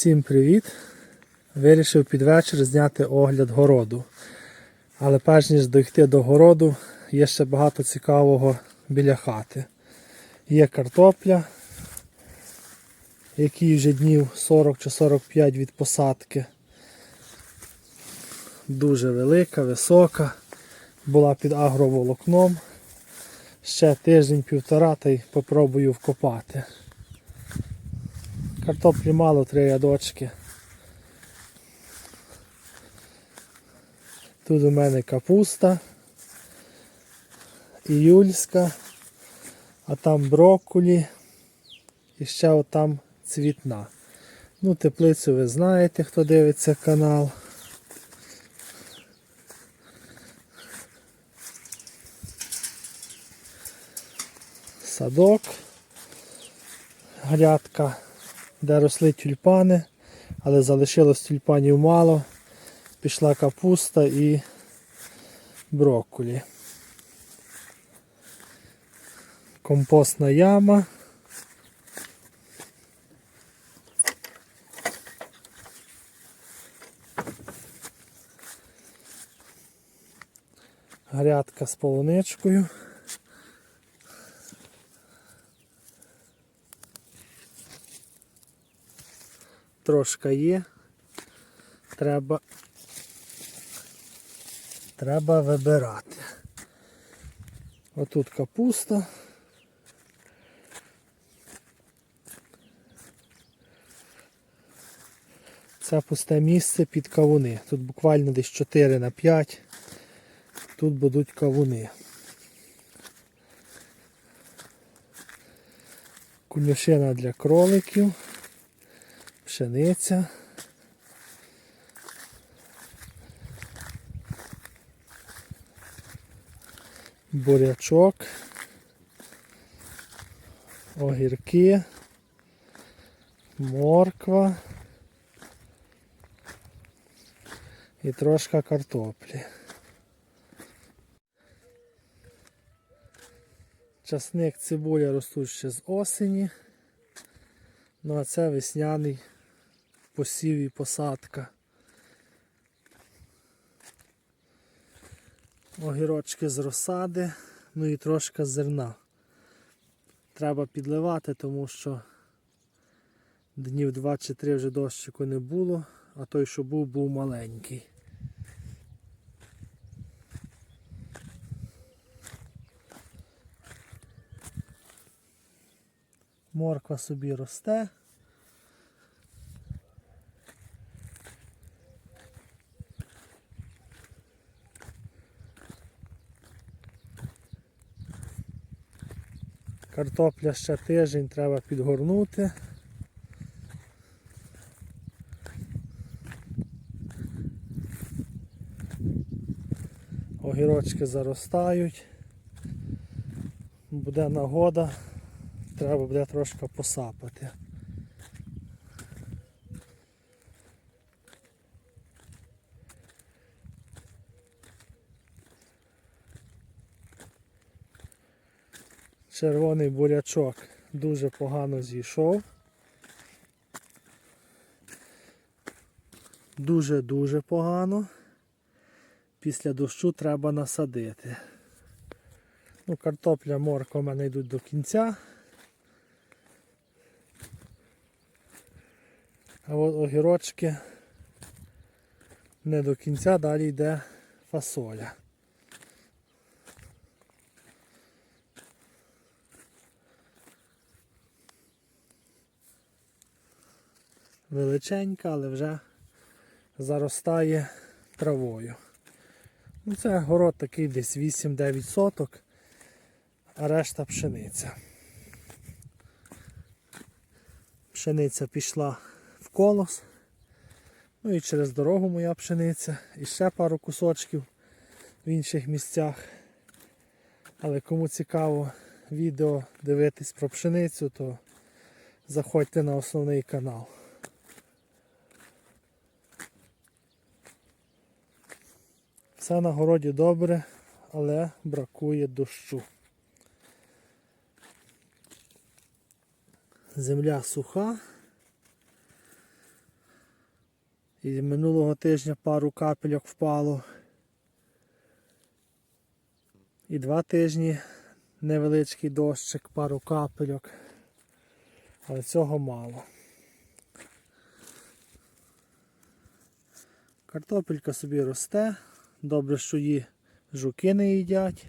Всім привіт! Вирішив під вечір зняти огляд городу. Але перш ніж дойти до городу, є ще багато цікавого біля хати. Є картопля, якій вже днів 40 чи 45 від посадки. Дуже велика, висока. Була під агроволокном. Ще тиждень-півтора та й попробую вкопати. Картоплі мало, три рядочки. Тут у мене капуста, іюльська, а там брокколі і ще отам цвітна. Ну, теплицю ви знаєте, хто дивиться канал. Садок, грядка де росли тюльпани, але залишилось тюльпанів мало. Пішла капуста і брокколі. Компостна яма. Грядка з полуничкою. Трошки є. Треба треба вибирати. Отут капуста. Це пусте місце під кавуни. Тут буквально десь 4 на 5. Тут будуть кавуни. Кулішина для кроликів пшениця. Бурячок, огірки, морква і трошка картоплі. Часник цибуля ростуть ще з осені. Ну а це весняний посів і посадка. Огірочки з розсади, ну і трошки зерна. Треба підливати, тому що днів 2 чи 3 вже дощику не було, а той, що був, був маленький. Морква собі росте. Картопля ще тиждень треба підгорнути. Огірочки заростають. Буде нагода, треба буде трошки посапати. Червоний бурячок дуже погано зійшов. Дуже-дуже погано. Після дощу треба насадити. Ну, Картопля, морква в мене йдуть до кінця. А от огірочки не до кінця, далі йде фасоля. Величенька, але вже заростає травою. Ну, Це город такий десь 8-9 соток, а решта пшениця. Пшениця пішла в колос. Ну і через дорогу моя пшениця. І ще пару кусочків в інших місцях. Але кому цікаво відео дивитись про пшеницю, то заходьте на основний канал. Все на городі добре, але бракує дощу. Земля суха. І минулого тижня пару капельок впало. І два тижні невеличкий дощик, пару капельок. Але цього мало. Картопелька собі росте. Добре, що її жуки не їдять.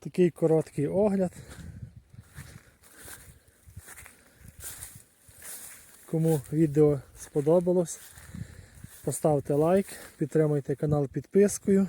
Такий короткий огляд. Кому відео сподобалось, поставте лайк, підтримуйте канал підпискою.